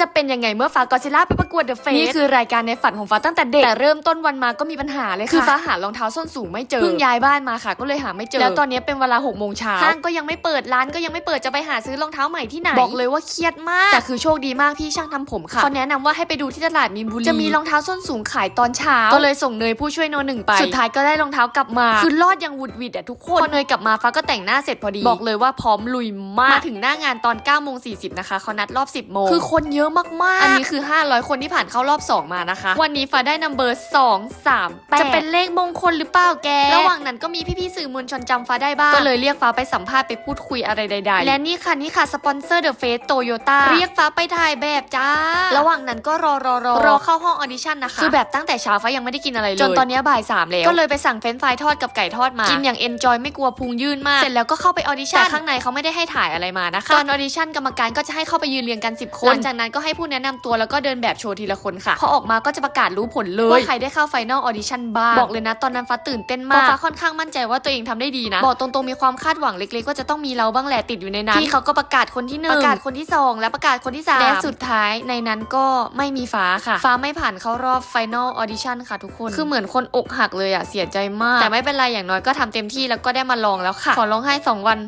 จะเป็นยังไงเมื่อฟ้ากอซิล่าไปประกวดเดอะเฟสนี่คือรายการในฝันของฟ้าตั้งแต่เด็ก แต่เริ่มต้นวันมาก็มีปัญหาเลยค่ะ คือฟ้าหารองเท้าส้นสูงไม่เจอ เพิ่งย้ายบ้านมาค่ะ ก็เลยหาไม่เจอ แล้วตอนนี้เป็นเวลาหกโมงเช้าห้างก็ยังไม่เปิดร้านก็ยังไม่เปิดจะไปหาซื้อรองเท้าใหม่ที่ไหน บอกเลยว่าเครียดมาก แต่คือโชคดีมากพี่ช่างทำผมค่ะเขาแนะนำว่าให้ไปดูที่ตลาดมีนบุรี จะมีรองเท้าส้นสูงขายตอนเช้า ก็เลยส่งเนยผู้ช่วยโนหนึ่งไป สุดท้ายก็ได้รองเท้ากลับมา คือรอดอย่างหวุดหวิดอะทุกคน พอเนยกลับมาฟ้าก็แต่งหน้าเสร็จพอดี บอกเลยว่าพร้อมลุยมากมาถึงหน้างานตอน9โมง40นะคะเขานัดรอบ 10โมงคือคนเยอะมากๆ อันนี้คือ 500 คนที่ผ่านเข้ารอบ 2 มานะคะ วันนี้ฟ้าได้นัมเบอร์2 3 8จะเป็นเลขมงคลหรือเปล่าแก ระหว่างนั้นก็มีพี่ๆสื่อมวลชนจำฟ้าได้บ้าง ก็เลยเรียกฟ้าไปสัมภาษณ์ไปพูดคุยอะไรใด ๆ และนี่ค่ะนี่ค่ะสปอนเซอร์เดอะเฟสโตโยต้าเรียกฟ้าไปถ่ายแบบจ้า ระหว่างนั้นก็รอรอรอรอเข้าห้องออดิชั่นนะคะ คือแบบตั้งแต่เช้าฟ้ายังไม่ได้กินอะไรเลย จนตอนเนี้ยบ่ายสามแล้ว ก็เลยไปสั่งเฟรนช์ฟรายทอดกับไก่ทอดมา กินอย่างเอนจอยไม่กลัวพุงยื่นมาก เสร็จแล้วก็เข้าไปออดิชั่นแต่ข้างในเขาไม่ได้ให้ถ่ายอะไรมานะคะ ตอนออดิชั่นกรรมการก็จะให้เข้าไปยืนเรียงกัน 10 คนหลังจากนั้นก็ให้ผู้แนะนำตัวแล้วก็เดินแบบโชว์ทีละคนค่ะ พอออกมาก็จะประกาศรู้ผลเลยว่าใครได้เข้าไฟนอลออดิชั่นบ้าง บอกเลยนะตอนนั้นฟ้าตื่นเต้นมากฟ้าค่อนข้างมั่นใจว่าตัวเองทำได้ดีนะ บอกตรงๆมีความคาดหวังเล็กๆว่าจะต้องมีเราบ้างแหละติดอยู่ในนั้นพี่เขาก็ประกาศคนที่หนึ่งประกาศคนที่สองและประกาศคนที่สามและสุดท้ายในนั้นก็ไม่มีฟ้าค่ะ ฟ้าไม่ผ่านเข้ารอบไฟนอลออดิชั่นค่ะทุกคนคือเหมือนคนอกหักเลยอะเสียใจมาก แต่ไม่เป็นไรอย่างน้อยก็ทำเต็มที่แล้วก็ได้มาลองแล้วค่ะขอร้องไห้สองวัน